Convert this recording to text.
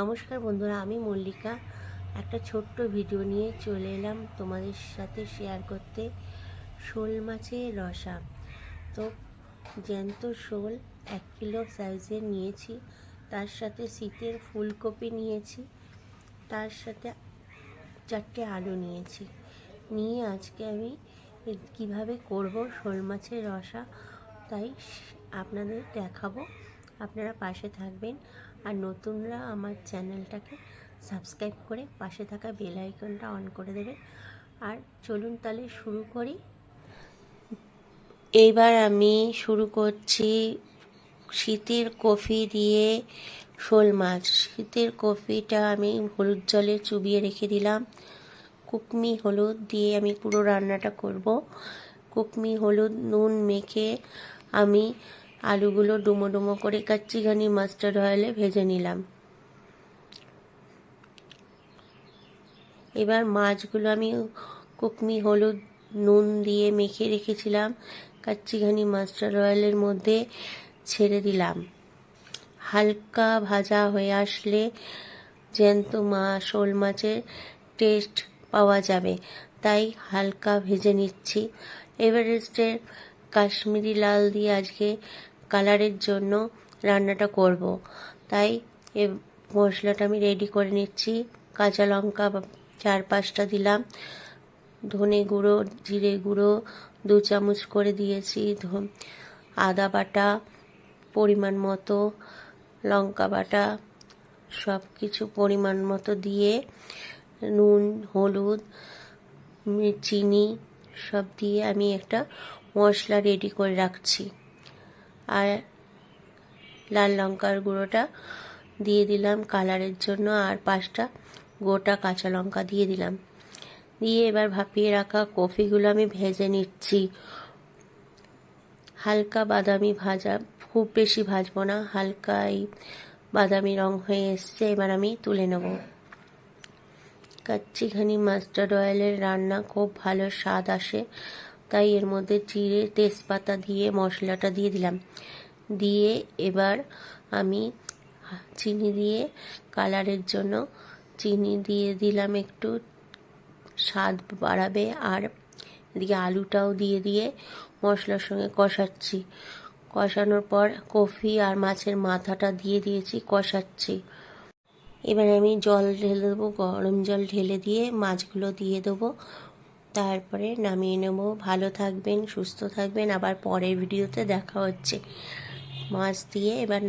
নমস্কার বন্ধুরা, আমি মল্লিকা। একটা ছোট্ট ভিডিও নিয়ে চলে এলাম তোমাদের সাথে শেয়ার করতে। শোল মাছের রসা। তো জ্যান্ত শোল এক কিলো সাইজের নিয়েছি। তার সাথে শীতের ফুলকপি নিয়েছি। তার সাথে চারটে আলু নিয়েছি। নিয়ে আজকে আমি কীভাবে করব শোল মাছের রসা, তাই আপনাদের দেখাবো। আপনারা পাশে থাকবেন। আর নতুনরা আমার চ্যানেলটাকে সাবস্ক্রাইব করে পাশে থাকা বেল আইকনটা অন করে দেবেন। আর চলুন তাহলে শুরু করি। এইবার আমি শুরু করছি শীতের কফি দিয়ে শোল মাছ। শীতের কফিটা আমি হলুদ জলে চুবিয়ে রেখে দিলাম। কুকমি হলুদ দিয়ে আমি পুরো রান্নাটা করব। কুকমি হলুদ, নুন মেখে আমি আলুগুলো ডুমো ডুমো করে কাচ্চিঘানি মাস্টার্ড অয়েলে ভেজে নিলাম। এবার মাছগুলো আমি কুকমি হলুদ, নুন দিয়ে মেখে রেখেছিলাম, কাচ্চিঘানি মাস্টার্ড অয়েলের মধ্যে ছেড়ে দিলাম। হালকা ভাজা হয়ে আসলে জ্যান্ত মাছ শোল মাছের টেস্ট পাওয়া যাবে, তাই হালকা ভেজে নিচ্ছি। এভারেস্টের কাশ্মীরি লাল দিয়ে আজকে কালারের জন্য রান্নাটা করব। তাই এ মশলাটা আমি রেডি করে নিচ্ছি। কাঁচা লঙ্কা চার পাঁচটা দিলাম। ধনে গুঁড়ো, জিরে গুঁড়ো দু চামচ করে দিয়েছি। আদা বাটা পরিমাণ মতো, লঙ্কা বাটা সব কিছু পরিমাণ মতো দিয়ে নুন, হলুদ চিনি সব দিয়ে আমি একটা মশলা রেডি করে রাখছি। আর লাল লঙ্কার গুঁড়োটা দিয়ে দিলাম কালারের জন্য আর পাঁচটা গোটা কাঁচা লঙ্কা দিয়ে দিলাম। দিয়ে এবার ভাপিয়ে রাখা কফিগুলো আমি ভেজে নিচ্ছি। হালকা বাদামি ভাজা, খুব বেশি ভাজবো না, হালকাই বাদামি রং হয়ে এসছে, এবার আমি তুলে নেব। কাচ্চিঘানি মাস্টার্ড অয়েলের রান্না খুব ভালো স্বাদ আসে। তাই এর মধ্যে জিরে তেজপাতা দিয়ে, মশলাটা দিয়ে দিলাম। দিয়ে এবার আমি চিনি দিয়ে কালারের জন্য চিনি দিয়ে দিলাম একটু। স্বাদ বাড়াবে আর এদিকে আলুটাও দিয়ে দিয়ে মশলার সঙ্গে কষাচ্ছি। কষানোর পর কফি আর মাছের মাথাটা দিয়ে দিয়েছি, কষাচ্ছি। এবার আমি জল ঢেলে দেবো, গরম জল ঢেলে দিয়ে মাছগুলো দিয়ে দেবো। তারপরে নামিয়ে নেব। ভালো থাকবেন, সুস্থ থাকবেন। আবার পরের ভিডিওতে দেখা হচ্ছে। মাছ দিয়ে এবার